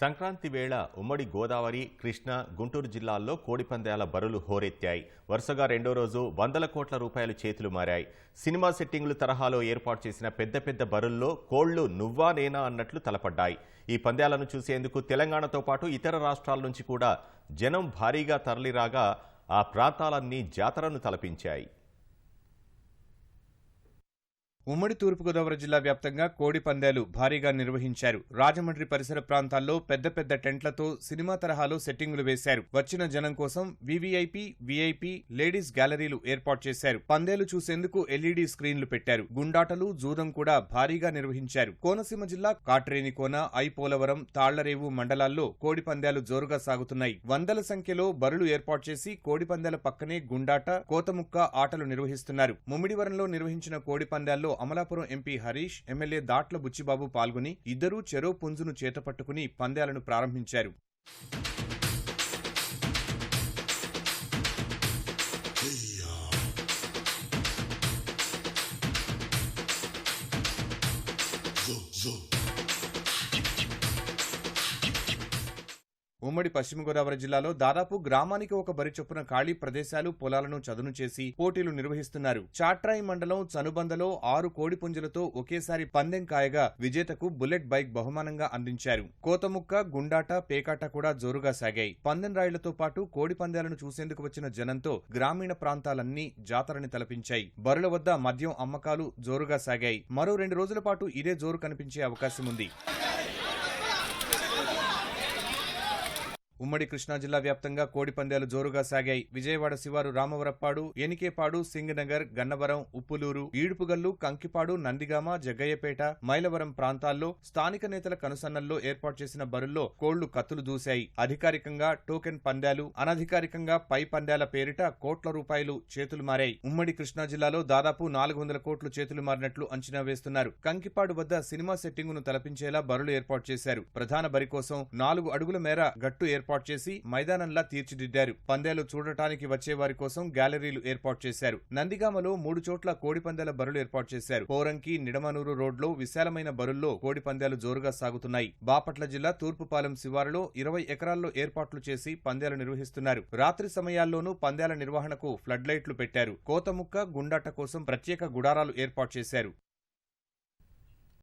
సంక్రాంతి వేళ ఉమ్మడి గోదావరి కృష్ణా గుంటూరు జిల్లాల్లో కోడిపందాల బరులు హోరెత్తాయి. వరుసగా రెండో రోజు వందల కోట్ల రూపాయలు చేతులు మారాయి. సినిమా సెట్టింగులు తరహాలో ఏర్పాటు చేసిన పెద్ద పెద్ద బరుల్లో కోళ్ళు నువ్వా నేనా అన్నట్లు తలపడ్డాయి. ఈ పందాలను చూసేందుకు తెలంగాణతో పాటు ఇతర రాష్ట్రాల నుంచి కూడా జనం భారీగా తరలిరాగా ఆ ప్రాంతాలన్నీ జాతరను తలపించాయి. ఉమ్మడి తూర్పుగోదావరి జిల్లా వ్యాప్తంగా కోడి పందాలు భారీగా నిర్వహించారు. రాజమండ్రి పరిసర ప్రాంతాల్లో పెద్ద పెద్ద టెంట్లతో సినిమా తరహాలో సెట్టింగులు వేశారు. వచ్చిన జనం కోసం వివిఐపి విఐపి లేడీస్ గ్యాలరీలు ఏర్పాటు చేశారు. పందేలు చూసేందుకు ఎల్ఈడీ స్క్రీన్లు పెట్టారు. గుండాటలు జూదం కూడా భారీగా నిర్వహించారు. కోనసీమ జిల్లా కాట్రేని కోన తాళ్ళరేవు మండలాల్లో కోడి పందాలు జోరుగా సాగుతున్నాయి. వందల సంఖ్యలో బరులు ఏర్పాటు చేసి కోడి పందాల పక్కనే గుండాట కోతముక్క ఆటలు నిర్వహిస్తున్నారు. ముమ్మిడివరంలో నిర్వహించిన కోడి పందాల్లో అమలాపురం ఎంపీ హరీష్ ఎమ్మెల్యే దాట్ల బుచ్చిబాబు పాల్గొని ఇద్దరూ చెరో పుంజును చేతపట్టుకుని పందాలను ప్రారంభించారు. ఉమ్మడి పశ్చిమ గోదావరి జిల్లాలో దాదాపు గ్రామానికి ఒక బరి చొప్పున ఖాళీ ప్రదేశాలు పొలాలను చదును చేసి పోటీలు నిర్వహిస్తున్నారు. చాట్రాయి మండలం చనుబందలో ఆరు కోడి పుంజలతో ఒకేసారి పందెం కాయగా విజేతకు బుల్లెట్ బైక్ బహుమానంగా అందించారు. కోతముక్క గుండాట పేకాట కూడా జోరుగా సాగాయి. పందెం రాయిలతో పాటు కోడి పందాలను చూసేందుకు వచ్చిన జనంతో గ్రామీణ ప్రాంతాలన్నీ జాతరని తలపించాయి. బరుల వద్ద మద్యం అమ్మకాలు జోరుగా సాగాయి. మరో రెండు రోజుల పాటు ఇదే జోరు కనిపించే అవకాశం ఉంది ఉమ్మడి కృష్ణా జిల్లా వ్యాప్తంగా కోడి పందాలు జోరుగా సాగాయి. విజయవాడ శివారు రామవరప్పాడు ఎనికేపాడు సింగనగర్ గన్నవరం ఉప్పులూరు ఈడుపుగల్లు కంకిపాడు నందిగామ జగ్గయ్యపేట మైలవరం ప్రాంతాల్లో స్థానిక నేతల కనుసన్నల్లో ఏర్పాటు చేసిన బరుల్లో కోళ్ళు కత్తులు దూశాయి. అధికారికంగా టోకెన్ పందాలు అనధికారికంగా పై పందాల పేరిట కోట్ల రూపాయలు చేతులు మారాయి. ఉమ్మడి కృష్ణా జిల్లాలో దాదాపు నాలుగు వందల కోట్లు చేతులు మారినట్లు అంచనా వేస్తున్నారు. కంకిపాడు వద్ద సినిమా సెట్టింగును తలపించేలా బరులు ఏర్పాటు చేశారు. ప్రధాన బరి కోసం నాలుగు అడుగుల మేర గట్టు ఏర్పాటు ఏర్పాటు చేసి మైదానంలా తీర్చిదిద్దారు. పందేలు చూడటానికి వచ్చే వారి కోసం గ్యాలరీలు ఏర్పాటు చేశారు. నందిగామలో మూడు చోట్ల కోడిపందాల బరులు ఏర్పాటు చేశారు. పోరంకి నిడమనూరు రోడ్లో విశాలమైన బరుల్లో కోడిపందాలు జోరుగా సాగుతున్నాయి. బాపట్ల జిల్లా తూర్పుపాలెం శివారులో ఇరవై ఎకరాల్లో ఏర్పాట్లు చేసి పందేలు నిర్వహిస్తున్నారు. రాత్రి సమయాల్లోనూ పందేల నిర్వహణకు ఫ్లడ్ లైట్లు పెట్టారు. కోతముక్క గుండాట కోసం ప్రత్యేక గుడారాలు ఏర్పాటు చేశారు.